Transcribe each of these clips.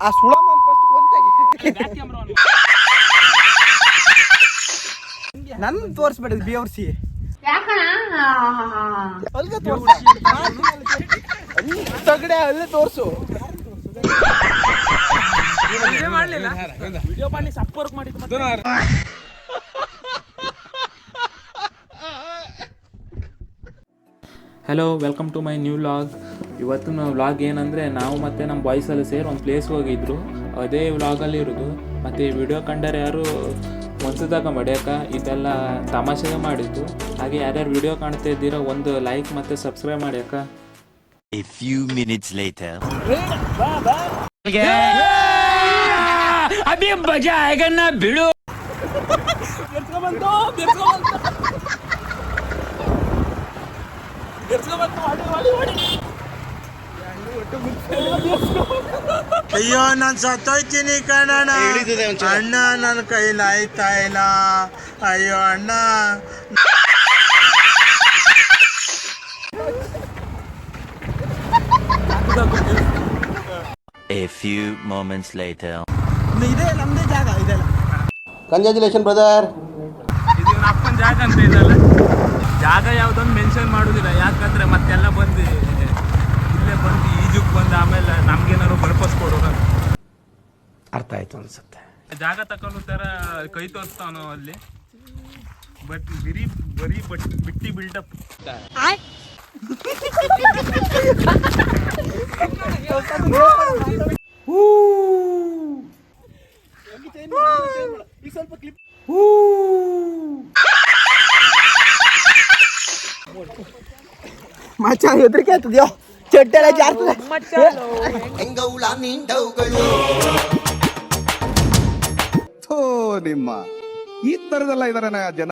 ಆ ಸುಳಮನ್ ಫಸ್ಟ್ ನನ್ ತೋರ್ಸ್ಬೇಡ ಬಿ ಅವ್ರ ಸಿ ಯಾಕಣ? ಅಲ್ಗ ತೋರ್ಸ. ತಗಡೆ ಅಲ್ಲೇ ತೋರ್ಸು. ವಿಡಿಯೋ ಮಾಡ್ಲಿಲ್ಲ? ವಿಡಿಯೋ ಮಾಡಿ ಸಪ್ ವರ್ಕ್ ಮಾಡಿದ್ದು hello welcome to my new vlog ಇವತ್ತಿನ ವ್ಲಾಗ್ ಏನಂದರೆ ನಾವು ಮತ್ತು ನಮ್ಮ ಬಾಯ್ಸಲ್ಲಿ ಸೇರಿ ಒಂದು ಪ್ಲೇಸ್ಗೆ ಹೋಗಿದ್ರು. ಅದೇ ವ್ಲಾಗಲ್ಲಿ ಇರೋದು. ಮತ್ತು ಈ ವಿಡಿಯೋ ಕಂಡರೆ ಯಾರು ಮನ್ಸದಾಗ ಮಡ್ಯಾಕ? ಇದೆಲ್ಲ ತಮಾಷೆಗೆ ಮಾಡಿದ್ದು. ಹಾಗೆ ಯಾರ್ಯಾರು ವಿಡಿಯೋ ಕಾಣ್ತಾ ಇದ್ದೀರೋ ಒಂದು ಲೈಕ್ ಮತ್ತು ಸಬ್ಸ್ಕ್ರೈಬ್ ಮಾಡ್ಯಾಕ. A few minutes later. ಅಯ್ಯೋ ನಾನ್ ಸತ್ತೋಯ್ತೀನಿ ಕಣಣ್ಣ. ಅಣ್ಣ ನನ್ನ ಕೈಲಿ ಆಯ್ತಾ ಇಲ್ಲ. ಅಯ್ಯೋ ಅಣ್ಣ. A few moments later. ಇದೆ ನಮ್ದೇ ಜಾಗ ಇದೆಲ್ಲ ಕಂಗ್ರ್ಯಾಚುಲೇಷನ್ ಬ್ರದರ್ ಇದು ಅಪ್ಪನ ಜಾಗ ಅಂತ ಇದಲ್ಲ. ಜಾಗ ಯಾವುದೊಂದು ಮೆನ್ಷನ್ ಮಾಡೋದಿಲ್ಲ. ಯಾಕಂದ್ರೆ ಮತ್ತೆಲ್ಲ ಬಂದು ಇಲ್ಲೇ ಬಂದು ಈಜುಕ್ ಬಂದು ಆಮೇಲೆ ನಮ್ಗೇನಾದ್ರು ಬರ್ಪಸ್ ಅರ್ಥ ಆಯ್ತು ಅನ್ಸುತ್ತೆ. ಜಾಗ ತಕೊಂಡು ತರ ಕೈ ತೋರಿಸ್ತಾವನು ಅಲ್ಲಿ. ಬಟ್ ಬಿರಿ ಬರೀ ಬಟ್ ಬಿಟ್ಟಿ ಬಿಲ್ಡಪ್ ಸ್ವಲ್ಪ ಕ್ಲಿಪ್ ಮಚ್ಚ ಹೆದರಿಕೆ ಆಗ್ತದ್ಯೋ? ಚಟ್ಟೆಲ್ಲ ಜಾಸ್ತಿ ಥೋ ನಿಮ್ಮ. ಈ ತರದೆಲ್ಲ ಇದಾರೆ ಜನ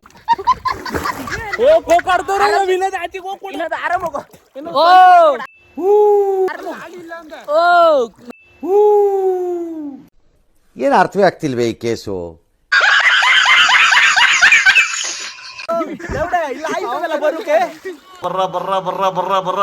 ಏನು ಅರ್ಥವೇ ಆಗ್ತಿಲ್ವೇ ಈ ಕೇಸು? ಬರ್ರ ಬರ್ರ ಬರ್ರ ಬರ್ರ ಬರ್ರ.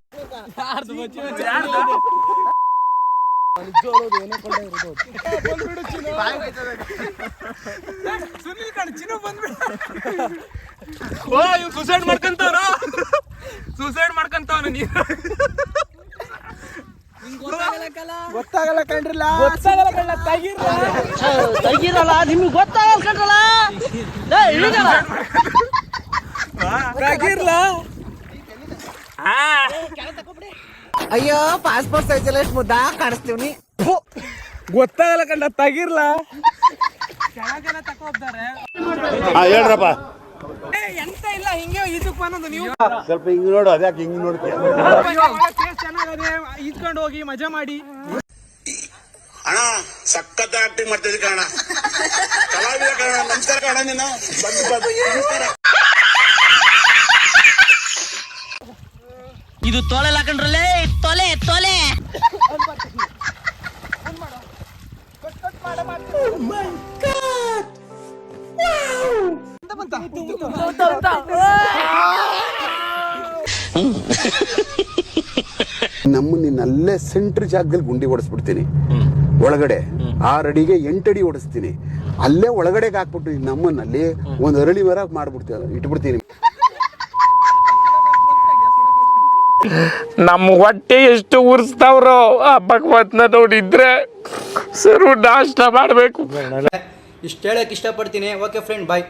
ಸುನಿಲ್ ಕಣ ಚಿನ್ನು ಬಂದ್ಬಿಡ ಓ ಇವ್ ಸುಸೈಡ್ ಮಾಡ್ಕಂತವ್ರ. ಸುಸೈಡ್ ಮಾಡ್ಕಂತವನ ನೀ ಗೊತ್ತಾಗಲ್ಲ ಕಂಡ್ರಿಲ್ಲ ಗೊತ್ತಾಗಲ್ಲ ಕಣ್ಣ ತೆಗೀರ್ಲ. ತಗಿರಲ್ಲ ನಿಮ್ಗೆ ಗೊತ್ತಾಗಲ್ಲ ಕಂಡ್ರಲ್ಲ ತೆಗೀರ್ಲ. ಆ, ಅಯ್ಯೋ ಪಾಸ್ಪೋರ್ಟ್ ಸೈಜ್ ಎಲ್ಲ ಎಷ್ಟು ಮುದ್ದಾ ಕಾಣಿಸ್ತೀವಿ ಗೊತ್ತಾಗಲ್ಲ ಕಂಡ ತಗಿರ್ಲ? ಹೇಳ್ರಪ್ಪ. ಏ, ಎಂತ ಇಲ್ಲ ಹಿಂಗೆ ಇದಕ್ ಅನ್ನೋದು ನೀವು. ಸ್ವಲ್ಪ ಹಿಂಗ್ ನೋಡು ಅದ್ಯಾಕೆ ಹಿಂಗ್ ನೋಡ್ತೀಯ? ಚೆನ್ನಾಗದೆ ಇದ್ಕೊಂಡು ಹೋಗಿ ಮಜಾ ಮಾಡಿ. ಅಣ್ಣ ಸಖತ್ ಆಕ್ಟಿಂಗ್ ಮಾಡ್ತಿದ್ದೆ ಕಣ ಕಲಾವಿದ ಕಣ ನಮಸ್ಕಾರ ಕಣ ನೀನು ಬಂದು ಬಂದು ನಮಸ್ಕಾರ. ಇದು ತೊಲೆ ಹಾಕೊಂಡ್ರಲ್ಲೇ ತೊಲೆ ತೊಲೆ. ನಮ್ಮ ನಿನ್ನಲ್ಲೇ ಸೆಂಟ್ರ್ ಜಾಗದಲ್ಲಿ ಗುಂಡಿ ಓಡಿಸ್ಬಿಡ್ತೀನಿ ಒಳಗಡೆ ಆರ್ ಅಡಿಗೆ ಓಡಿಸ್ತೀನಿ ಅಲ್ಲೇ ಒಳಗಡೆಗೆ ಹಾಕ್ಬಿಟ್ಟು ನಮ್ಮನ್ನಲ್ಲಿ ಒಂದು ಅರಳಿ ಮರ ಮಾಡ್ಬಿಡ್ತೀವಿ ಇಟ್ಬಿಡ್ತೀನಿ. ನಮ್ಮ ಹೊಟ್ಟೆ ಎಷ್ಟು ಉರ್ಸ್ತಾವ್ರೋ ಆ ಭಗವತ್ನ ನೋಡಿದ್ರೆ ಸರ್ವ ನಾಷ್ಟ ಮಾಡಬೇಕು. ಇಷ್ಟು ಹೇಳಕ್ ಇಷ್ಟಪಡ್ತೀನಿ. Okay friend bye